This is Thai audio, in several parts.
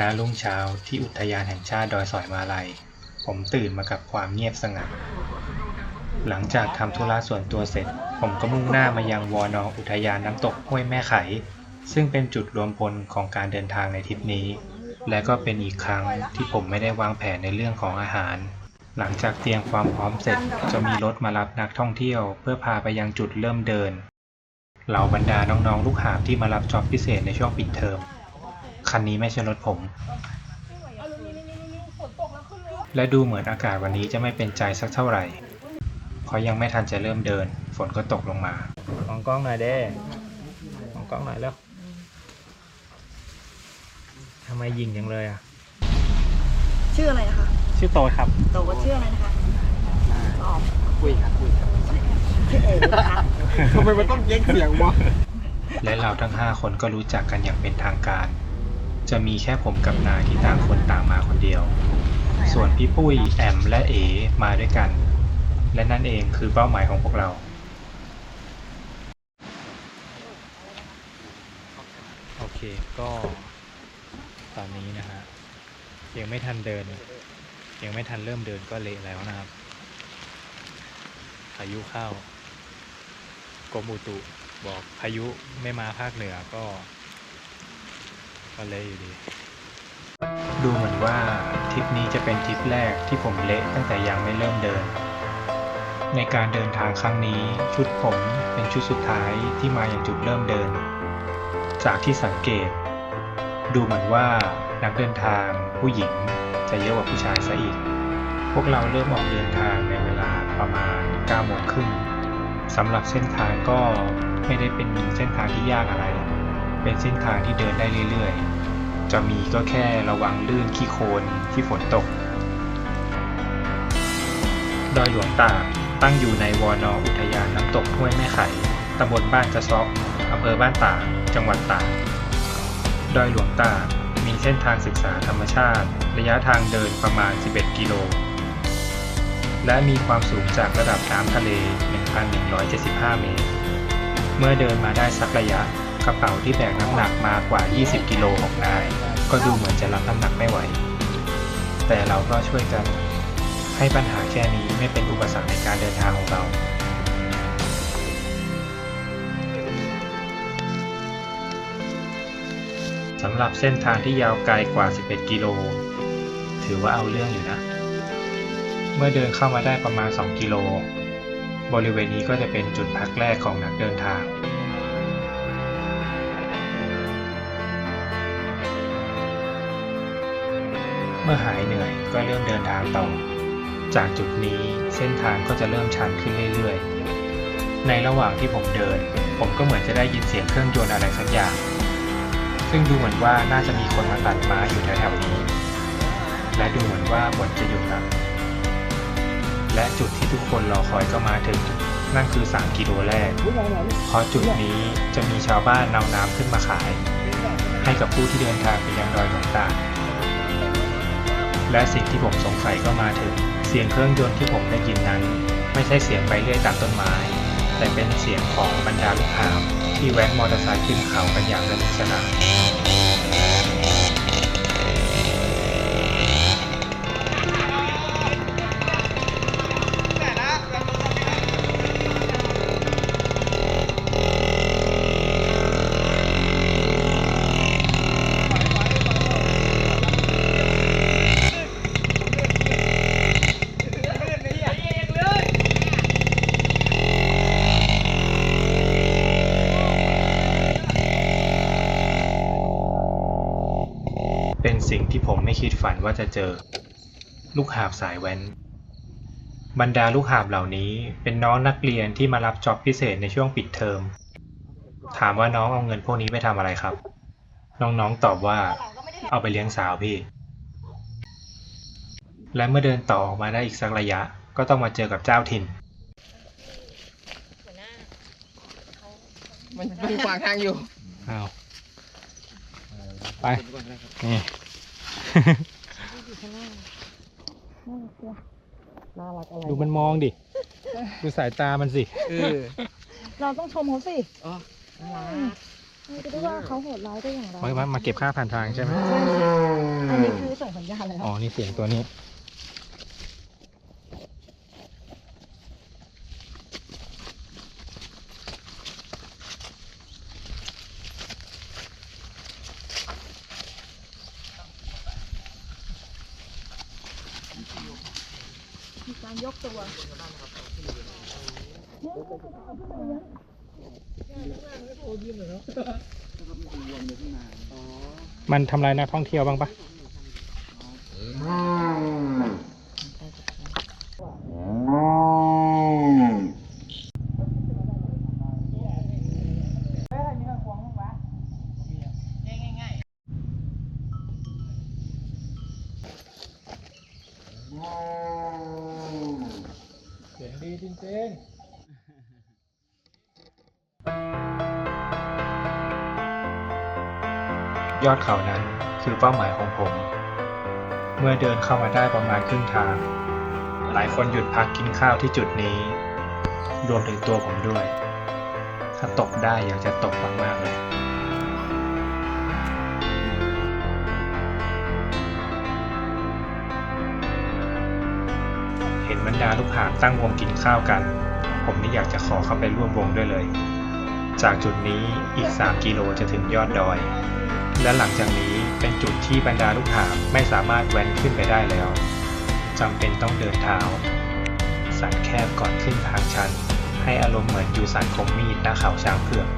ณรุ่งเช้าที่อุทยานแห่งชาติดอยสอยมาลัย ผมตื่นมากับความเงียบสงัด หลังจากทำธุระส่วนตัวเสร็จ ผมก็มุ่งหน้ามายังวอนออุทยานน้ำตกห้วยแม่ไข ซึ่งเป็นจุดรวมพลของการเดินทางในทริปนี้ และก็เป็นอีกครั้งที่ผมไม่ได้วางแผนในเรื่องของอาหาร หลังจากเตรียมความพร้อมเสร็จจะมีรถมารับนักท่องเที่ยว เพื่อพาไปยังจุดเริ่มเดินเหล่าบรรดาน้องๆ ลูกหาบที่มารับจ็อบพิเศษในช่วงปิดเทอม คันนี้ไม่ใช่รถผม และดูเหมือนอากาศวันนี้จะไม่เป็นใจสักเท่าไหร่ เพราะยังไม่ทันจะเริ่มเดิน ฝนก็ตกลงมามองกล้องหน่อยเด้มองกล้องหน่อยแล้วทำไมยิงยังเลยอะ ชื่ออะไรนะคะ ชื่อโตครับ โตว่าชื่ออะไรนะคะตอบคุยครับคุยครับชื่อเอ๋นะคะทำไมมันต้องเย้งเสียงวะและเราทั้ง 5 คนก็รู้จักกันอย่างเป็นทางการ จะมีแค่ผมกับนายที่ต่างคนต่างมาคนเดียว ส่วนพี่ปุ้ยแอมและเอมาด้วยกัน และนั่นเองคือเป้าหมายของพวกเรา โอเคก็ตอนนี้นะฮะยังไม่ทันเดิน ยังไม่ทันเริ่มเดินก็เละแล้วนะครับพายุเข้ากรมอุตุบอกพายุไม่มาภาคเหนือก็ ก็เละอยู่ดี ดูเหมือนว่าทริปนี้จะเป็นทริปแรกที่ผมเละตั้งแต่ยังไม่เริ่มเดิน ในการเดินทางครั้งนี้ชุดผมเป็นชุดสุดท้ายที่มาอย่างจุดเริ่มเดิน จากที่สังเกต ดูเหมือนว่านักเดินทางผู้หญิงจะเยอะกว่าผู้ชายซะอีก พวกเราเริ่มออกเดินทางในเวลาประมาณ9โมงครึ่งสำหรับเส้นทางก็ไม่ได้เป็นเส้นทางที่ยากอะไร เป็นเส้นทางที่เดินได้เรื่อยๆ จะมีก็แค่ระวังลื่นขี้โคลนที่ฝนตก ดอยหลวงตากตั้งอยู่ในวอนออุทยานน้ำตกห้วยแม่ไข่ตำบลบ้านกระซอกอำเภอบ้านตาก จังหวัดตาก ดอยหลวงตากมีเส้นทางศึกษาธรรมชาติ ระยะทางเดินประมาณ 11 กิโล และมีความสูงจากระดับน้ำทะเล 1,175 เมตร เมื่อเดินมาได้สักระยะ กระเป๋าที่แบกน้ำหนักมากกว่า 20 กิโลของนาย ก็ดูเหมือนจะรับน้ำหนักไม่ไหว แต่เราก็ช่วยกันให้ปัญหาแค่นี้ไม่เป็นอุปสรรคในการเดินทางของเราสำหรับเส้นทางที่ยาวไกลกว่า 11 กิโล ถือว่าเอาเรื่องอยู่นะ เมื่อเดินเข้ามาได้ประมาณ 2 กิโล บริเวณนี้ก็จะเป็นจุดพักแรกของนักเดินทาง เมื่อหายเหนื่อยก็เริ่มเดินทางต่อ จากจุดนี้เส้นทางก็จะเริ่มชันขึ้นเรื่อยๆ ในระหว่างที่ผมเดิน ผมก็เหมือนจะได้ยินเสียงเครื่องยนต์อะไรสักอย่าง ซึ่งดูเหมือนว่าน่าจะมีคนมาตัดไม้อยู่แถวๆนี้ และดูเหมือนว่าฝนจะหยุดแล้วและจุดที่ทุกคนรอคอยก็มาถึง นั่นคือ 3 กิโลแรก เพราะจุดนี้จะมีชาวบ้านนำน้ำขึ้นมาขาย ให้กับผู้ที่เดินทางไปยังดอยหลวงตา และสิ่งที่ผมสงสัยก็มาถึง เสียงเครื่องยนต์ที่ผมได้ยินนั้น ไม่ใช่เสียงไปเรื่อยตามต้นไม้ แต่เป็นเสียงของบรรดาลูกหาบที่แว้นมอเตอร์ไซค์ขึ้นเขากันอย่างสนุกสนาน คิดฝันว่าจะเจอ ลูกหาบสายแว้น บรรดาลูกหาบเหล่านี้เป็นน้องนักเรียนที่มารับจ็อบพิเศษในช่วงปิดเทอม ถามว่าน้องเอาเงินพวกนี้ไปทำอะไรครับ น้องๆตอบว่า เอาไปเลี้ยงสาวพี่ และเมื่อเดินต่อออกมาได้อีกสักระยะ ก็ต้องมาเจอกับเจ้าถิ่นมันมันขวางทางอยู่ อ้าว ไป นี่ น่ารักอะไร ดูมันมองดิ ดูสายตามันสิ เออเราต้องชมเขาสิอ๋อน่ารัก ไม่รู้ว่าเขาโหดร้ายได้อย่างไรไว้ว่ามาเก็บค่าผ่านทางใช่ไหมใช่ค่ะอันนี้คือส่งสัญญาณแล้ว อ๋อ นี่เสียงตัวนี้ารยกตัวมันทำลายนักท่องเที่ยวบ้างปะ ยอดเขานั้นคือเป้าหมายของผม เมื่อเดินเข้ามาได้ประมาณครึ่งทาง หลายคนหยุดพักกินข้าวที่จุดนี้ รวมถึงตัวผมด้วย ถ้าตกได้อยากจะตกมากๆเลยเห็นบรรดาลูกหาตั้งวงกินข้าวกัน ผมนี่อยากจะขอเข้าไปร่วมวงด้วยเลย จากจุดนี้อีก 3 กิโลจะถึงยอดดอย และหลังจากนี้เป็นจุดที่บรรดาลูกหาบไม่สามารถแว้นขึ้นไปได้แล้วจำเป็นต้องเดินเท้า สันแคบก่อนขึ้นทางชัน ให้อารมณ์เหมือนอยู่สันคมมีดหน้าเขาช้างเผือก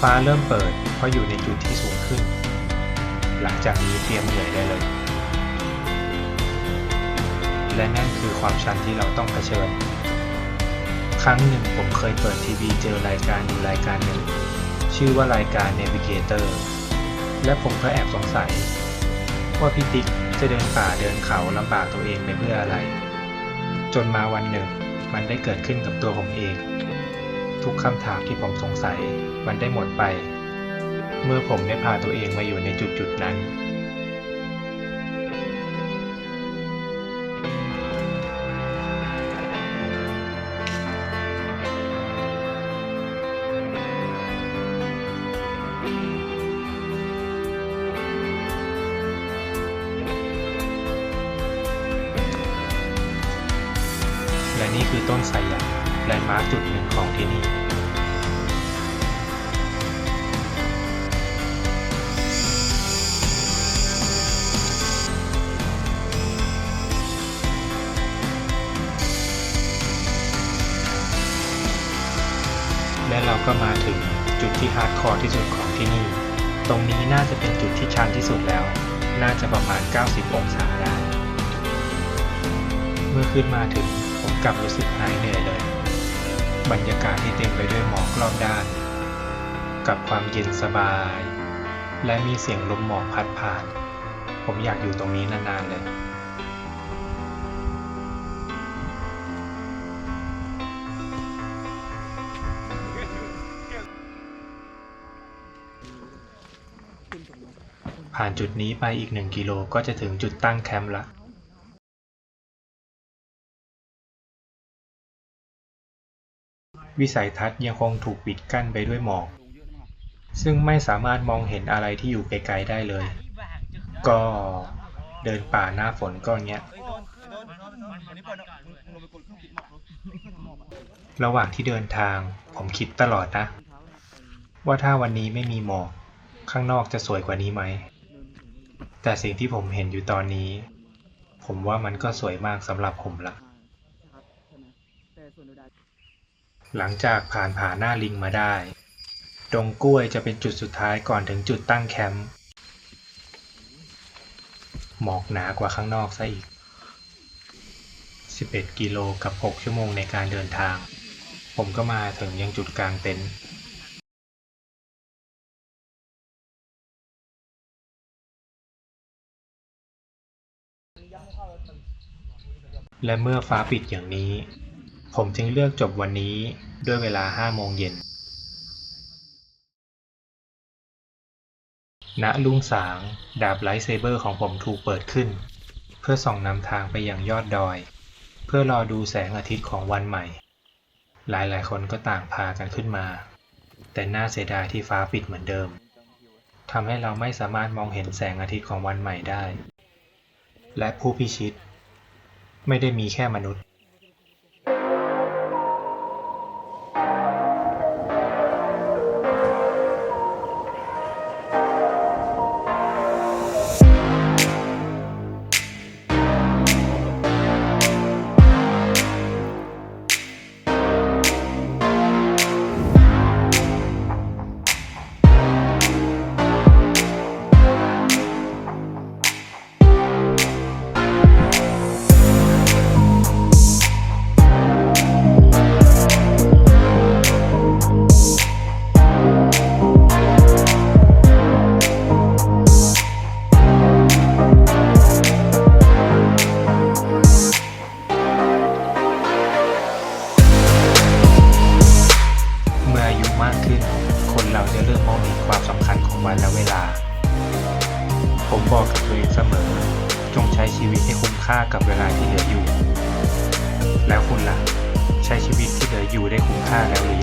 ฟ้าเริ่มเปิดเพราะอยู่ในจุดที่สูงขึ้น หลังจากนี้เตรียมเหนื่อยได้เลย และนั่นคือความชันที่เราต้องเผชิญ ครั้งหนึ่งผมเคยเปิดทีวีเจอรายการอยู่รายการหนึ่ง ชื่อว่ารายการ Navigator และผมก็แอบสงสัย ว่าพี่ติ๊กจะเดินป่าเดินเขาลำบากตัวเองไปเพื่ออะไร จนมาวันหนึ่งมันได้เกิดขึ้นกับตัวผมเอง ทุกคำถามที่ผมสงสัยมันได้หมดไป เมื่อผมได้พาตัวเองมาอยู่ในจุดจุดนั้น นี่คือต้นไทรใหญ่แลนด์มาร์คจุดหนึ่งของที่นี่และเราก็มาถึงจุดที่ฮาร์ดคอร์ที่สุดของที่นี่ ตรงนี้น่าจะเป็นจุดที่ชันที่สุดแล้ว น่าจะประมาณ 90 องศาได้ เมื่อขึ้นมาถึง กลับรู้สึกหายเหนื่อยเลย บรรยากาศที่เต็มไปด้วยหมอกรอบด้าน กับความเย็นสบาย และมีเสียงลมหมอกพัดผ่าน ผมอยากอยู่ตรงนี้นานๆเลยผ่านจุดนี้ไปอีกหนึ่งกิโลก็จะถึงจุดตั้งแคมป์ละ วิสัยทัศน์ยังคงถูกปิดกั้นไปด้วยหมอก ซึ่งไม่สามารถมองเห็นอะไรที่อยู่ไกลๆได้เลย ก็เดินป่าหน้าฝนก็เงี้ย ระหว่างที่เดินทางผมคิดตลอดนะ ว่าถ้าวันนี้ไม่มีหมอก ข้างนอกจะสวยกว่านี้ไหม แต่สิ่งที่ผมเห็นอยู่ตอนนี้ ผมว่ามันก็สวยมากสำหรับผมละ หลังจากผ่านผาหน้าลิงมาได้ ดงกล้วยจะเป็นจุดสุดท้ายก่อนถึงจุดตั้งแคมป์หมอกหนากว่าข้างนอกซะอีก 11 กิโลกับ 6 ชั่วโมงในการเดินทาง ผมก็มาถึงยังจุดกลางเต็นท์และเมื่อฟ้าปิดอย่างนี้ ผมจึงเลือกจบวันนี้ด้วยเวลา5โมงเย็นณลุงสาง ดาบไลท์เซเบอร์ของผมถูกเปิดขึ้น เพื่อส่องนำทางไปยังยอดดอย เพื่อรอดูแสงอาทิตย์ของวันใหม่ หลายๆ คนก็ต่างพากันขึ้นมา แต่น่าเสียดายที่ฟ้าปิดเหมือนเดิมทำให้เราไม่สามารถมองเห็นแสงอาทิตย์ของวันใหม่ได้ และผู้พิชิต ไม่ได้มีแค่มนุษย์ 5นาที